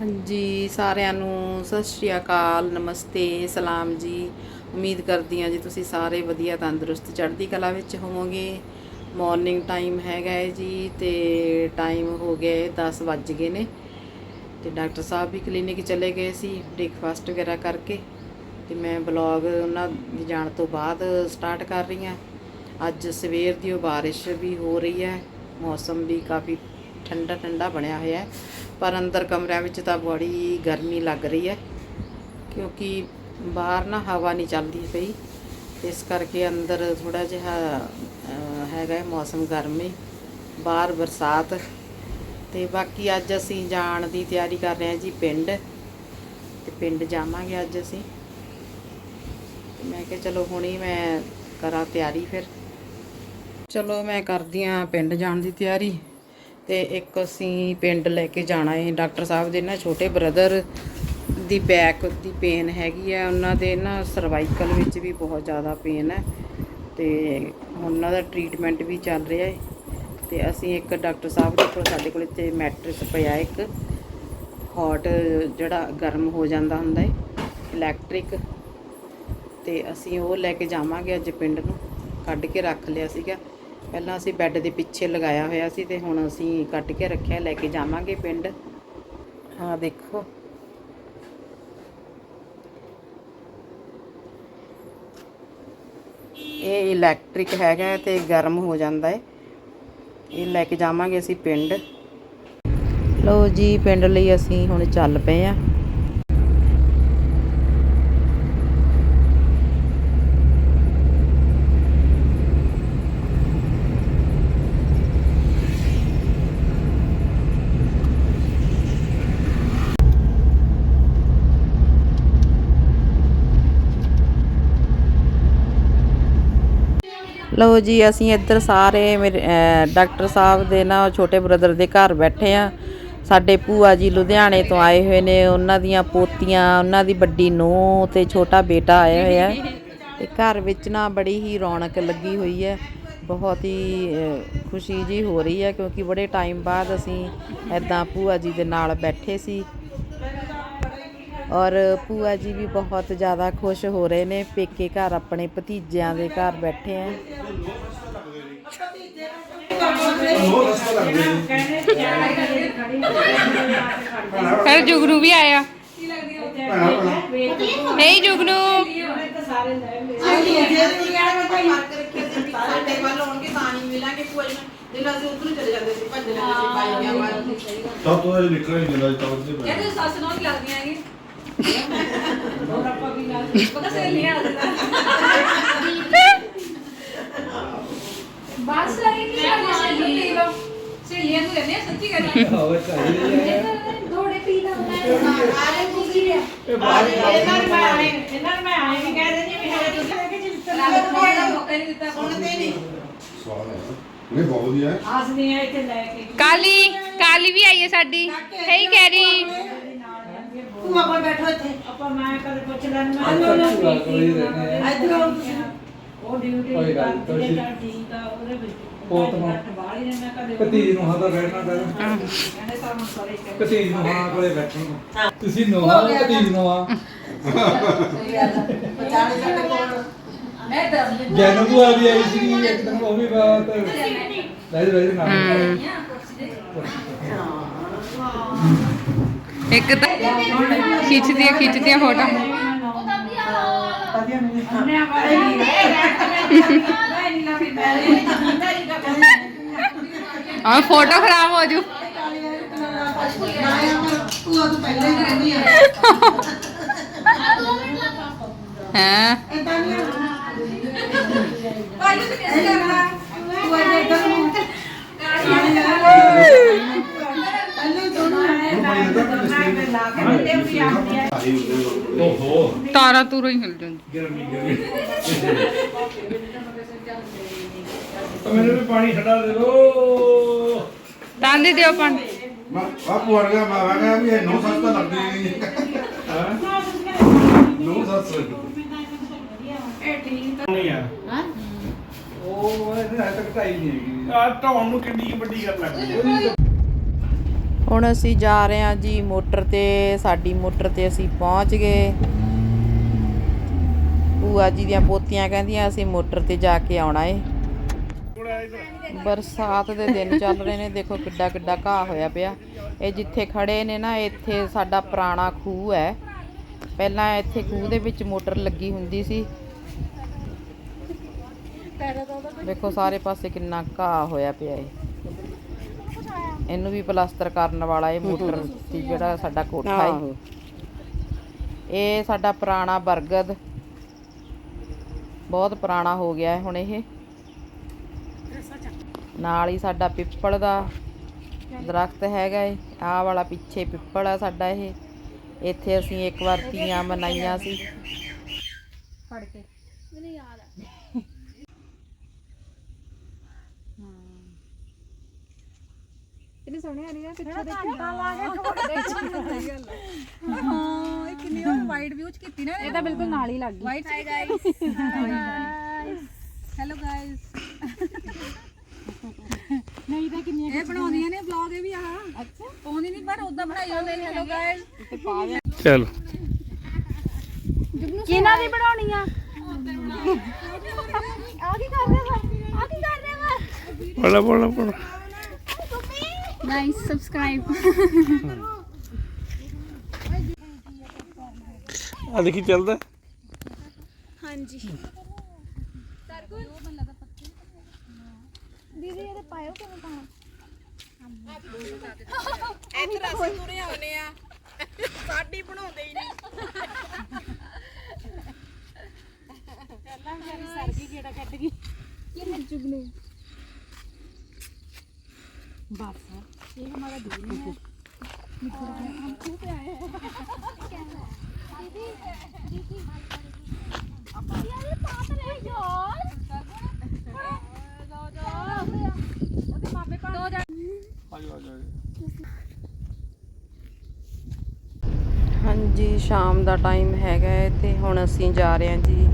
ਹਾਂਜੀ, ਸਾਰਿਆਂ ਨੂੰ ਸਤਿ ਸ਼੍ਰੀ ਅਕਾਲ, ਨਮਸਤੇ, ਸਲਾਮ ਜੀ। ਉਮੀਦ ਕਰਦੀ ਹਾਂ ਜੀ ਤੁਸੀਂ ਸਾਰੇ ਵਧੀਆ ਤੰਦਰੁਸਤ ਚੜ੍ਹਦੀ ਕਲਾ ਵਿੱਚ ਹੋਵੋਗੇ। ਮਾਰਨਿੰਗ ਟਾਈਮ ਹੈਗਾ ਹੈ ਜੀ ਤੇ ਟਾਈਮ ਹੋ ਗਿਆ ਹੈ 10 ਵੱਜ ਗਏ ਨੇ। ਤੇ ਡਾਕਟਰ ਸਾਹਿਬ ਵੀ ਕਲੀਨਿਕ ਚਲੇ ਗਏ ਸੀ ਬ੍ਰੇਕਫਾਸਟ ਵਗੈਰਾ ਕਰਕੇ। ਤੇ ਮੈਂ ਬਲੌਗ ਉਹਨਾਂ ਦੇ ਜਾਣ ਤੋਂ ਬਾਅਦ ਸਟਾਰਟ ਕਰ ਰਹੀ ਹਾਂ। ਅੱਜ ਸਵੇਰ ਦੀ ਉਹ ਬਾਰਿਸ਼ ਵੀ ਹੋ ਰਹੀ ਹੈ। ਮੌਸਮ ਵੀ ਕਾਫੀ ਠੰਡਾ ਠੰਡਾ ਬਣਿਆ ਹੋਇਆ ਹੈ। ਪਰ ਅੰਦਰ ਕਮਰਿਆਂ ਵਿੱਚ ਤਾਂ ਬੜੀ ਗਰਮੀ ਲੱਗ ਰਹੀ ਹੈ, ਕਿਉਂਕਿ ਬਾਹਰ ਨਾ ਹਵਾ ਨਹੀਂ ਚੱਲਦੀ ਪਈ। ਇਸ ਕਰਕੇ ਅੰਦਰ ਥੋੜਾ ਜਿਹਾ ਹੈਗਾ ਮੌਸਮ ਗਰਮੀ, ਬਾਹਰ ਬਰਸਾਤ। ਤੇ ਬਾਕੀ ਅੱਜ ਅਸੀਂ ਜਾਣ ਦੀ ਤਿਆਰੀ ਕਰ ਰਹੇ ਹਾਂ ਜੀ ਪਿੰਡ। ਤੇ ਪਿੰਡ ਜਾਵਾਂਗੇ ਅੱਜ ਅਸੀਂ। ਮੈਂ ਕਿਹਾ ਚਲੋ ਹੁਣੀ ਮੈਂ ਕਰਾਂ ਤਿਆਰੀ ਫਿਰ। ਚਲੋ ਮੈਂ ਕਰਦੀ ਆ ਪਿੰਡ ਜਾਣ ਦੀ ਤਿਆਰੀ। ਤੇ ਇੱਕ ਅਸੀਂ ਪਿੰਡ ਲੈ ਕੇ ਜਾਣਾ ਹੈ ਡਾਕਟਰ ਸਾਹਿਬ ਦੇ ਨਾ ਛੋਟੇ ਬ੍ਰਦਰ ਦੀ ਬੈਕ ਦੀ ਪੇਨ ਹੈਗੀ ਆ। ਉਹਨਾਂ ਦੇ ਨਾ ਸਰਵਾਈਕਲ ਵਿੱਚ ਵੀ ਬਹੁਤ ਜ਼ਿਆਦਾ ਪੇਨ ਹੈ ਤੇ ਉਹਨਾਂ ਦਾ ਟ੍ਰੀਟਮੈਂਟ ਵੀ ਚੱਲ ਰਿਹਾ ਹੈ ਤੇ ਅਸੀਂ ਇੱਕ ਡਾਕਟਰ ਸਾਹਿਬ ਦੇ ਕੋਲ, ਸਾਡੇ ਕੋਲ ਇੱਥੇ ਮੈਟ੍ਰਿਸ ਪਿਆ ਇੱਕ। ਹੌਟ ਜਿਹੜਾ ਗਰਮ ਹੋ ਜਾਂਦਾ ਹੁੰਦਾ ਹੈ ਇਲੈਕਟ੍ਰਿਕ ਤੇ ਅਸੀਂ ਉਹ ਲੈ ਕੇ ਜਾਵਾਂਗੇ ਅੱਜ ਪਿੰਡ ਨੂੰ। ਕੱਢ ਕੇ ਰੱਖ ਲਿਆ ਸੀਗਾ। ਪਹਿਲਾਂ ਅਸੀਂ ਬੈੱਡ ਦੇ ਪਿੱਛੇ ਲਗਾਇਆ ਹੋਇਆ ਸੀ ਤੇ ਹੁਣ ਅਸੀਂ ਕੱਟ ਕੇ ਰੱਖਿਆ, ਲੈ ਕੇ ਜਾਵਾਂਗੇ ਪਿੰਡ। ਹਾਂ ਦੇਖੋ। ਇਹ ਇਲੈਕਟ੍ਰਿਕ ਹੈਗਾ ਹੈ ਤੇ ਗਰਮ ਹੋ ਜਾਂਦਾ ਹੈ ਇਹ ਲੈ ਕੇ ਜਾਵਾਂਗੇ ਅਸੀਂ ਪਿੰਡ। ਲਓ ਜੀ, ਪਿੰਡ ਲਈ ਅਸੀਂ ਹੁਣ ਚੱਲ ਪਏ ਆ। ਲਓ ਜੀ, ਅਸੀਂ ਇੱਧਰ ਸਾਰੇ ਮੇਰੇ ਡਾਕਟਰ ਸਾਹਿਬ ਦੇ ਨਾ ਛੋਟੇ ਬ੍ਰਦਰ ਦੇ ਘਰ ਬੈਠੇ ਆ ਸਾਡੇ ਭੂਆ ਜੀ ਲੁਧਿਆਣੇ ਤੋਂ ਆਏ ਹੋਏ ਨੇ, ਉਹਨਾਂ ਦੀਆਂ ਪੋਤੀਆਂ, ਉਹਨਾਂ ਦੀ ਵੱਡੀ ਨੂੰਹ ਤੇ ਛੋਟਾ ਬੇਟਾ ਆਇਆ ਹੋਇਆ ਹੈ। ਤੇ ਘਰ ਵਿੱਚ ਨਾ ਬੜੀ ਹੀ ਰੌਣਕ ਲੱਗੀ ਹੋਈ ਹੈ। ਬਹੁਤ ਹੀ ਖੁਸ਼ੀ ਜੀ ਹੋ ਰਹੀ ਹੈ, ਕਿਉਂਕਿ ਬੜੇ ਟਾਈਮ ਬਾਅਦ ਅਸੀਂ ਐਦਾਂ ਭੂਆ ਜੀ ਦੇ ਨਾਲ ਬੈਠੇ ਸੀ। ਔਰ ਭੂਆ ਜੀ ਵੀ ਬਹੁਤ ਜ਼ਿਆਦਾ ਖੁਸ਼ ਹੋ ਰਹੇ ਨੇ। ਪੇਕੇ ਘਰ ਆਪਣੇ ਭਤੀਜਿਆਂ ਦੇ ਘਰ ਬੈਠੇ ਆ। ਫਿਰ ਜੁਗਨੂ ਵੀ ਆਇਆ। ਨਹੀਂ ਜੁਗਨੂ। ਤਾਂ ਤੋਂ ਇਹ ਨਿਕਲ ਨਹੀਂ ਜਾਂਦਾ ਤਾਂ ਉਹਦੇ ਪੈ ਕਹਿੰਦੇ ਸੱਸ ਨਾਲ ਲੱਗਦੀਆਂ ਹੈਗੀ ਹੋਰ ਆਪਾਂ ਵੀ ਲਾ ਪਤਾ ਸਹੇਲੀਆਂ ਆ ਜਾਂਦਾ ਬਸ ਆਈ ਨਹੀਂ ਆ ਸਹੇਲੀਆਂ ਪੀ ਲਓ ਸਹੇਲੀਆਂ ਨੂੰ ਕਹਿੰਦੇ ਆ, ਸੱਚੀ ਕਰੀ ਥੋੜੇ ਪੀ ਲਾ ਆਲੇ ਤੁਸੀਂ ਲਿਆ ਇਹਨਾਂ ਨੂੰ ਮੈਂ ਆਏ ਇਹਨਾਂ ਨੂੰ ਮੈਂ ਆਏ ਵੀ ਕਹਿ ਦਿੰਦੀ ਵੀ ਹਲੇ ਤੁਸੀਂ ਲੈ ਕੇ ਜਿੱਤਰ ਦਾ ਮੌਕਾ ਨਹੀਂ ਦਿੱਤਾ ਸੁਣਦੇ ਨਹੀਂ ਸਵਾਲ ਹੈ ਨਹੀਂ ਬਹੁਤ ਵਧੀਆ ਹੈ ਆਸਦੀ ਆ ਇੱਥੇ ਲੈ ਕੇ ਕਾਲੀ ਕਾਲੀ ਵੀ ਆਈ ਹੈ ਸਾਡੀ ਹੇ ਕੈਰੀ ਤੂੰ ਆਪਾਂ ਬੈਠੋ ਇੱਥੇ। ਆਪਾਂ ਮੈਂ ਕਦੇ ਪੁੱਛ ਲੈਣ ਮੈਂ ਇੱਧਰ ਆਓ ਤੁਸੀਂ। ਉਹ ਡਿਊਟੀ ਕੋਈ ਗੱਲ ਕਰਦੇ ਕਰ ਠੀਕ ਆ ਉਹਦੇ ਵਿੱਚ ਉਹ ਤਾਂ ਬਾਹਰ ਹੀ ਰਹਿਣਾ ਕਦੇ ਭਤੀਜ ਨੂੰ ਹਾਂ ਤਾਂ ਬੈਠਣਾ ਕਰ ਕਹਿੰਦੇ ਤਾਂ ਹੁਣ ਸਾਰੇ ਭਤੀਜ ਨੂੰ ਹਾਂ ਕੋਲੇ ਬੈਠਣਾ। ਤੁਸੀਂ ਨੋਹਾ ਭਤੀਜ ਨੂੰ ਹਾਂ ਮੈਂ ਦੱਸ ਦਿੰਦੀ। ਜੈਨੂ ਭੂਆ ਵੀ ਆਈ ਸੀ ਇੱਕ ਦਿਨ ਉਹ ਵੀ ਬਾਤ ਲੈ ਲੈ ਨਾ ਇੱਕ ਤਾਂ ਖਿੱਚਦੀਆਂ ਖਿੱਚਦੀਆਂ ਫੋਟੋ। ਉਹਨੇ ਆ ਫੋਟੋ ਖਰਾਬ ਹੋ ਜੂ। ਹਾਂ? ਭਾਈ ਤੁਸੀਂ ਕਿਸ ਕਰਨਾ ਤੂੰ ਅੱਜ ਇੱਧਰ ਨੂੰ ਪਹਿਲੇ ਦੋਨੋਂ ਆਏ ਮੈਂ ਦੋਨਾਂ ਨੇ ਲਾ ਕੇ ਦਿੱਤੇ ਵੀ ਆਉਂਦੀ ਹੈ ਆਹੀ ਹੁੰਦੇ ਨੇ। ਓਹੋ। ਤਾਰਾ ਤੂਰਾ ਹੀ ਹਿਲ ਜਾਂਦੀ ਗਰਮੀ ਗਰਮੀ। ਤਾਂ ਮੈਨੂੰ ਵੀ ਪਾਣੀ ਠੰਡਾ ਦੇ ਦੋ। ਤਾਂ ਦੇ ਦਿਓ ਪਾਣੀ। ਮੈਂ ਬਾਪੂ ਵਰਗਾ ਮੈਂ ਵੀ ਇਹ ਨੌ ਸੱਸ ਤਾਂ ਲੱਗਦੀ ਨਹੀਂ ਹਾਂ? ਨੌ ਸੱਸ ਇਹ ਠੀਕ ਤਾਂ ਨਹੀਂ ਆ। ਉਹ ਇਹਦੇ ਹੱਥ ਤੱਕ ਢਾਈ ਨਹੀਂ ਹੈਗੀ। ਆ ਢਾਉਣ ਨੂੰ ਕਿੰਨੀ ਕੁ ਵੱਡੀ ਗੱਲ ਲੱਗਦੀ ਹੈ। ਹੁਣ ਅਸੀਂ ਜਾ ਰਹੇ ਹਾਂ ਜੀ ਮੋਟਰ ਤੇ, ਸਾਡੀ ਮੋਟਰ ਤੇ ਅਸੀਂ ਪਹੁੰਚ ਗਏ। ਭੂਆ ਜੀ ਦੀਆਂ ਪੋਤੀਆਂ ਕਹਿੰਦੀਆਂ, ਅਸੀਂ ਮੋਟਰ ਤੇ ਜਾ ਕੇ ਆਉਣਾ ਏ। ਬਰਸਾਤ ਦੇ ਦਿਨ ਚੱਲ ਰਹੇ ਨੇ, ਦੇਖੋ ਕਿੱਡਾ ਕਿੱਡਾ ਘਾਹ ਹੋਇਆ ਪਿਆ। ਇਹ ਜਿੱਥੇ ਖੜੇ ਨੇ ਨਾ, ਇੱਥੇ ਸਾਡਾ ਪੁਰਾਣਾ ਖੂਹ ਹੈ। ਪਹਿਲਾਂ ਇੱਥੇ ਖੂਹ ਦੇ ਵਿੱਚ ਮੋਟਰ ਲੱਗੀ ਹੁੰਦੀ ਸੀ। ਦੇਖੋ ਸਾਰੇ ਪਾਸੇ ਕਿੰਨਾ ਘਾਹ ਹੋਇਆ ਪਿਆ ਏ। ਇਹਨੂੰ ਵੀ ਪਲਾਸਟਰ ਕਰਨ ਵਾਲਾ ਇਹ ਮੋਟਰ ਸੀ ਜਿਹੜਾ ਸਾਡਾ ਕੋਠਾ ਹੈ ਇਹ ਸਾਡਾ ਪੁਰਾਣਾ ਬਰਗਦ। ਬਹੁਤ ਪੁਰਾਣਾ ਹੋ ਗਿਆ ਹੈ ਹੁਣ ਇਹ। ਨਾਲ ਹੀ ਸਾਡਾ ਪਿੱਪਲ ਦਾ ਦਰਖਤ ਹੈਗਾ ਏ। ਆਹ ਵਾਲਾ ਪਿੱਛੇ ਪਿੱਪਲ ਆ ਸਾਡਾ ਇਹ। ਇੱਥੇ ਅਸੀਂ ਇੱਕ ਵਾਰ ਤੀਆਂ ਮਨਾਈਆਂ ਸੀ। ਇਹ ਤਾਂ ਬਿਲਕੁਲ ਨਾਲ ਹੀ ਲੱਗ ਗਈ। Wait hi guys hello guys ਨਹੀਂ ਤਾਂ ਕਿੰਨੀਆਂ ਇਹ ਬਣਾਉਂਦੀਆਂ ਨੇ। ਵਲੌਗ ਇਹ ਵੀ ਆ। ਅੱਛਾ। ਪਾਉਂਦੀ ਨਹੀਂ ਪਰ ਉਦਾਂ ਬਣਾਈ ਜਾਂਦੇ ਨੇ। ਹੈਲੋ ਗਾਇਸ ਚਲ। ਕਿਹਨਾਂ ਦੀ ਬਣਾਉਣੀ ਆ? ਆ ਕੀ ਕਰ ਰਿਹਾ ਵਾ ਆ ਕੀ ਕਰ ਰਿਹਾ ਵਾ ਬੋਲਾ ਬੋਲਾ ਬੋਲਾ। ਨਾਈਸ ਸਬਸਕ੍ਰਾਈਬ ਆ ਦੇਖੀ ਚੱਲਦਾ। ਹਾਂਜੀ। ਦੀਦੀ ਇਹਦੇ ਪਾਇਓ ਕਿਵੇਂ ਪਾਉਂ ਇੱਧਰ ਅਸੀਂ ਤੁਰੇ ਆਉਨੇ ਆ। ਸਾਡੀ ਬਣਾਉਂਦੇ ਹੀ ਨਹੀਂ। ਕਿੰਨੇ ਚੁਗਲੇ ਹਾਂਜੀ, ਸ਼ਾਮ ਦਾ ਟਾਈਮ ਹੈਗਾ ਹੈ ਤੇ ਹੁਣ ਅਸੀਂ ਜਾ ਰਹੇ ਹਾਂ ਜੀ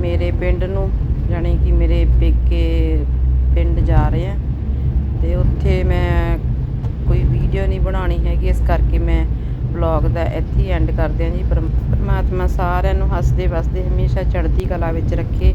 ਮੇਰੇ ਪਿੰਡ ਨੂੰ, ਜਾਣੀ ਕਿ ਮੇਰੇ ਪੇਕੇ ਪਿੰਡ ਜਾ ਰਹੇ ਹਾਂ ਤੇ ਉੱਥੇ ਮੈਂ ਕੋਈ ਵੀਡੀਓ ਨਹੀਂ ਬਣਾਉਣੀ ਹੈਗੀ ਇਸ ਕਰਕੇ ਮੈਂ ਵਲੌਗ ਦਾ ਇੱਥੇ ਹੀ ਐਂਡ ਕਰਦੇ ਹਾਂ ਜੀ। ਪਰਮ- ਪਰਮਾਤਮਾ ਸਾਰਿਆਂ ਨੂੰ ਹੱਸਦੇ ਵਸਦੇ ਹਮੇਸ਼ਾ ਚੜ੍ਹਦੀ ਕਲਾ ਵਿੱਚ ਰੱਖੇ।